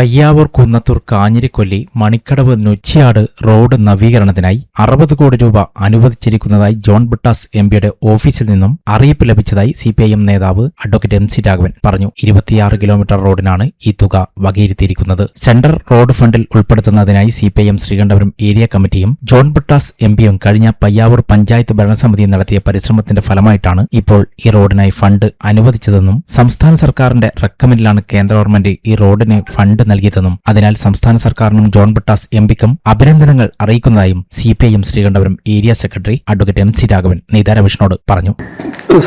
Payyavoor Kunnathur Kanjirakolli Manikkadavu Nochiyad road നവീകരണത്തിനായി അറുപത് കോടി രൂപ അനുവദിച്ചിരിക്കുന്നതായി ജോൺ ബിട്ടാസ് എംപിയുടെ ഓഫീസിൽ നിന്നും അറിയിപ്പ് ലഭിച്ചതായി സിപിഐഎം നേതാവ് അഡ്വക്കേറ്റ് എം സി രാഘവൻ പറഞ്ഞു. ഇരുപത്തിയാറ് കിലോമീറ്റർ റോഡിനാണ് ഈ തുക വകയിരുത്തിയിരിക്കുന്നത്. സെൻട്രൽ റോഡ് ഫണ്ടിൽ ഉൾപ്പെടുത്തുന്നതിനായി സിപിഐഎം ശ്രീകണ്ഠപുരം ഏരിയ കമ്മിറ്റിയും ജോൺ ബിട്ടാസ് എംപിയും കഴിഞ്ഞ പയ്യാവൂർ പഞ്ചായത്ത് ഭരണസമിതി നടത്തിയ പരിശ്രമത്തിന്റെ ഫലമായിട്ടാണ് ഇപ്പോൾ ഈ റോഡിനായി ഫണ്ട് അനുവദിച്ചതെന്നും സംസ്ഥാന സർക്കാരിന്റെ റെക്കമെൻഡിലാണ് കേന്ദ്ര ഗവൺമെന്റ് ഈ റോഡിന് ഫണ്ട് നൽകിയതെന്നും അതിനാൽ സംസ്ഥാന സർക്കാരിനും ജോൺ ബട്ടാസ് എംപിക്കും അഭിനന്ദനങ്ങൾ അറിയിക്കുന്നതായും CPIM Sreekandapuram area secretary advocate M C Raghavan നീതാരവിഷ്ണോട് പറഞ്ഞു.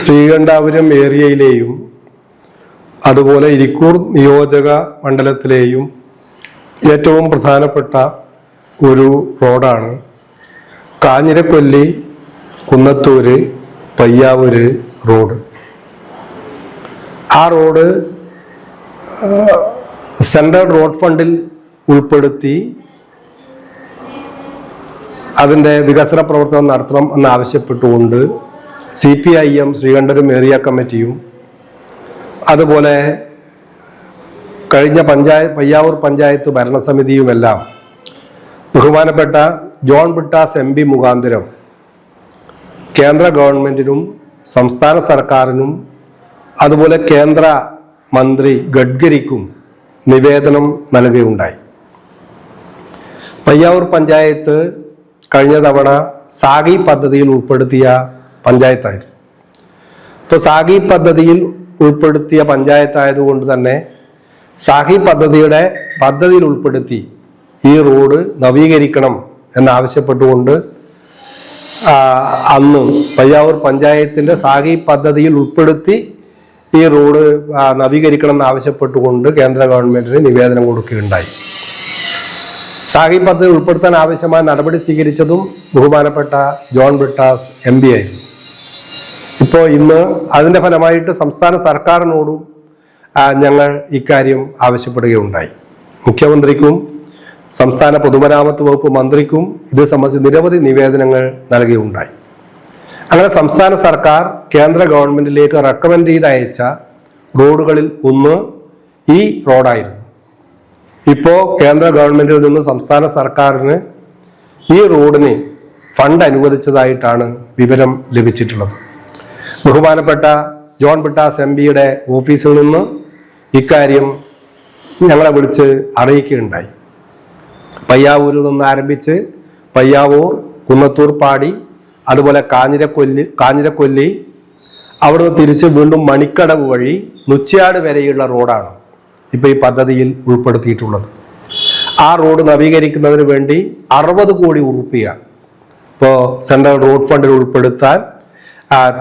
ശ്രീകണ്ഠാപുരം ഏരിയയിലെയും അതുപോലെ ഇരിക്കൂർ നിയോജക മണ്ഡലത്തിലെയും ഏറ്റവും പ്രധാനപ്പെട്ട ഒരു റോഡാണ്. കാഞ്ഞിരക്കൊല്ലി കുന്നത്തൂര് പയ്യാവൂര് റോഡ്. ആ റോഡ് സെൻട്രൽ റോഡ് ഫണ്ടിൽ ഉൾപ്പെടുത്തി അതിന്റെ വികസന പ്രവർത്തനം നടത്തണം എന്നാവശ്യപ്പെട്ടുകൊണ്ട് സി പി ഐ എം ശ്രീകണ്ഠരും ഏരിയ കമ്മിറ്റിയും അതുപോലെ കഴിഞ്ഞ പഞ്ചായത്ത് പയ്യാവൂർ പഞ്ചായത്ത് ഭരണസമിതിയുമെല്ലാം ബഹുമാനപ്പെട്ട ജോൺ ബിട്ടാസ് എം പി മുഖാന്തരം കേന്ദ്ര ഗവൺമെന്റിനും സംസ്ഥാന സർക്കാരിനും അതുപോലെ കേന്ദ്ര മന്ത്രി ഗഡ്കരിക്കും നിവേദനം നൽകുകയുണ്ടായി. പയ്യാവൂർ പഞ്ചായത്ത് കഴിഞ്ഞ തവണ സാഗി പദ്ധതിയിൽ ഉൾപ്പെടുത്തിയ പഞ്ചായത്തായിരുന്നു. ഇപ്പോൾ സാഗി പദ്ധതിയിൽ ഉൾപ്പെടുത്തിയ പഞ്ചായത്തായതുകൊണ്ട് തന്നെ സാഹി പദ്ധതിയുടെ പദ്ധതിയിൽ ഉൾപ്പെടുത്തി ഈ റോഡ് നവീകരിക്കണം എന്നാവശ്യപ്പെട്ടുകൊണ്ട് അന്ന് പയ്യാവൂർ പഞ്ചായത്തിന്റെ സാഹി പദ്ധതിയിൽ ഉൾപ്പെടുത്തി ഈ റോഡ് നവീകരിക്കണം എന്നാവശ്യപ്പെട്ടുകൊണ്ട് കേന്ദ്ര ഗവൺമെന്റിന് നിവേദനം കൊടുക്കുകയുണ്ടായി. സാഹി പദ്ധതി ഉൾപ്പെടുത്താൻ ആവശ്യമായ നടപടി സ്വീകരിച്ചതും ബഹുമാനപ്പെട്ട ജോൺ ബ്രിട്ടാസ് എം പി ആയിരുന്നു. ഇപ്പോൾ ഇന്ന് അതിന്റെ ഫലമായിട്ട് സംസ്ഥാന സർക്കാരിനോടും ഞങ്ങൾ ഇക്കാര്യം ആവശ്യപ്പെടുകയുണ്ടായി. മുഖ്യമന്ത്രിക്കും സംസ്ഥാന പൊതുമരാമത്ത് വകുപ്പ് മന്ത്രിക്കും ഇത് സംബന്ധിച്ച് നിരവധി നിവേദനങ്ങൾ നൽകുകയുണ്ടായി അങ്ങനെ സംസ്ഥാന സർക്കാർ കേന്ദ്ര ഗവൺമെന്റിലേക്ക് റെക്കമെൻഡ് ചെയ്ത് അയച്ച റോഡുകളിൽ ഒന്ന് ഈ റോഡായിരുന്നു. ഇപ്പോൾ കേന്ദ്ര ഗവൺമെന്റിൽ നിന്ന് സംസ്ഥാന സർക്കാരിന് ഈ റോഡിന് ഫണ്ട് അനുവദിച്ചതായിട്ടാണ് വിവരം ലഭിച്ചിട്ടുള്ളത്. ബഹുമാനപ്പെട്ട ജോൺ ബിട്ടാസ് എം പിയുടെ ഓഫീസിൽ നിന്ന് ഇക്കാര്യം ഞങ്ങളെ വിളിച്ച് അറിയിക്കുകയുണ്ടായി. പയ്യാവൂരിൽ നിന്ന് ആരംഭിച്ച് പയ്യാവൂർ കുന്നത്തൂർ പാടി അതുപോലെ കാഞ്ഞിരക്കൊല്ലി കാഞ്ഞിരക്കൊല്ലി അവിടുന്ന് തിരിച്ച് വീണ്ടും മണിക്കടവ് വഴി നുച്ചിയാട് വരെയുള്ള റോഡാണ് ഇപ്പോൾ ഈ പദ്ധതിയിൽ ഉൾപ്പെടുത്തിയിട്ടുള്ളത്. ആ റോഡ് നവീകരിക്കുന്നതിന് വേണ്ടി അറുപത് കോടി ഉറുപ്പിക ഇപ്പോൾ സെൻട്രൽ റോഡ് ഫണ്ടിൽ ഉൾപ്പെടുത്താൻ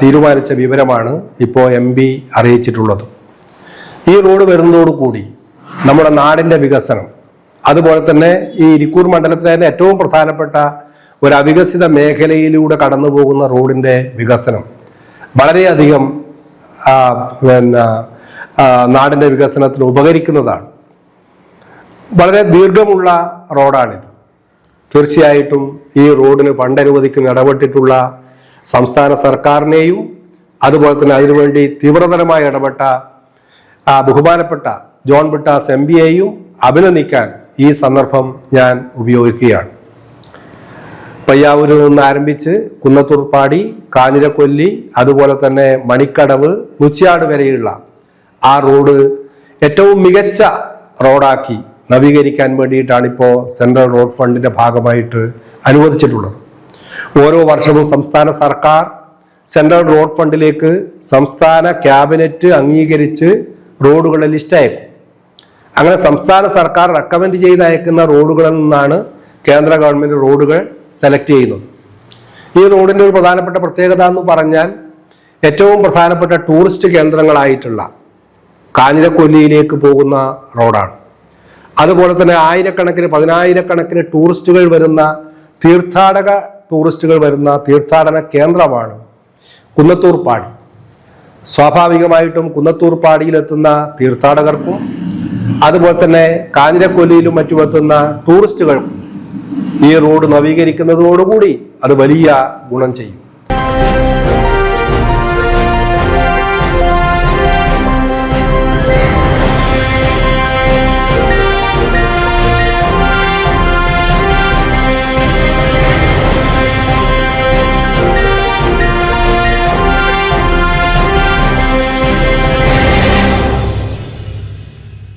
തീരുമാനിച്ച വിവരമാണ് ഇപ്പോൾ എം പി അറിയിച്ചിട്ടുള്ളത്. ഈ റോഡ് വരുന്നതോടുകൂടി നമ്മുടെ നാടിന്റെ വികസനം അതുപോലെ തന്നെ ഈ ഇരിക്കൂർ മണ്ഡലത്തിലെ ഏറ്റവും പ്രധാനപ്പെട്ട ഒരു അവികസിത മേഖലയിലൂടെ കടന്നു പോകുന്ന റോഡിന്റെ വികസനം. വളരെയധികം പിന്നെ നാടിന്റെ വികസനത്തിന് ഉപകരിക്കുന്നതാണ്. വളരെ ദീർഘമുള്ള റോഡാണിത്. തീർച്ചയായിട്ടും ഈ റോഡിന് ഫണ്ട് അനുവദിക്കുന്ന ഇടപെട്ടിട്ടുള്ള സംസ്ഥാന സർക്കാരിനെയും അതുപോലെ തന്നെ അതിനുവേണ്ടി തീവ്രതരമായി ഇടപെട്ട ബഹുമാനപ്പെട്ട ജോൺ ബിട്ടാസ് എം ബി എയും അഭിനന്ദിക്കാൻ ഈ സന്ദർഭം ഞാൻ ഉപയോഗിക്കുകയാണ്. പയ്യാവൂരിൽ നിന്ന് ആരംഭിച്ച് കുന്നത്തൂർപ്പാടി കാഞ്ഞിരക്കൊല്ലി അതുപോലെ തന്നെ മണിക്കടവ് നുച്ചിയാട് വരെയുള്ള ആ റോഡ് ഏറ്റവും മികച്ച റോഡാക്കി നവീകരിക്കാൻ വേണ്ടിയിട്ടാണ് ഇപ്പോൾ സെൻട്രൽ റോഡ് ഫണ്ടിന്റെ ഭാഗമായിട്ട് അനുവദിച്ചിട്ടുള്ളത്. ഓരോ വർഷവും സംസ്ഥാന സർക്കാർ സെൻട്രൽ റോഡ് ഫണ്ടിലേക്ക് സംസ്ഥാന ക്യാബിനറ്റ് അംഗീകരിച്ച് റോഡുകളെ ലിസ്റ്റ് അയക്കും അങ്ങനെ സംസ്ഥാന സർക്കാർ റെക്കമെൻഡ് ചെയ്ത് അയക്കുന്ന റോഡുകളിൽ നിന്നാണ് കേന്ദ്ര ഗവൺമെന്റ് റോഡുകൾ സെലക്ട് ചെയ്യുന്നത്. ഈ റോഡിന്റെ ഒരു പ്രധാനപ്പെട്ട പ്രത്യേകത എന്ന് പറഞ്ഞാൽ ഏറ്റവും പ്രധാനപ്പെട്ട ടൂറിസ്റ്റ് കേന്ദ്രങ്ങളായിട്ടുള്ള കാഞ്ഞിരക്കൊല്ലിയിലേക്ക് പോകുന്ന റോഡാണ്. അതുപോലെ തന്നെ ആയിരക്കണക്കിന് പതിനായിരക്കണക്കിന് ടൂറിസ്റ്റുകൾ വരുന്ന തീർത്ഥാടക ടൂറിസ്റ്റുകൾ വരുന്ന തീർത്ഥാടന കേന്ദ്രമാണ് കുന്നത്തൂർ പാടി. സ്വാഭാവികമായിട്ടും കുന്നത്തൂർ പാടിയിലെത്തുന്ന തീർത്ഥാടകർക്കും അതുപോലെ തന്നെ കാഞ്ഞിരക്കൊല്ലിയിലും മറ്റുമെത്തുന്ന ടൂറിസ്റ്റുകൾക്കും ഈ റോഡ് നവീകരിക്കുന്നതോടുകൂടി അത് വലിയ ഗുണം ചെയ്യും.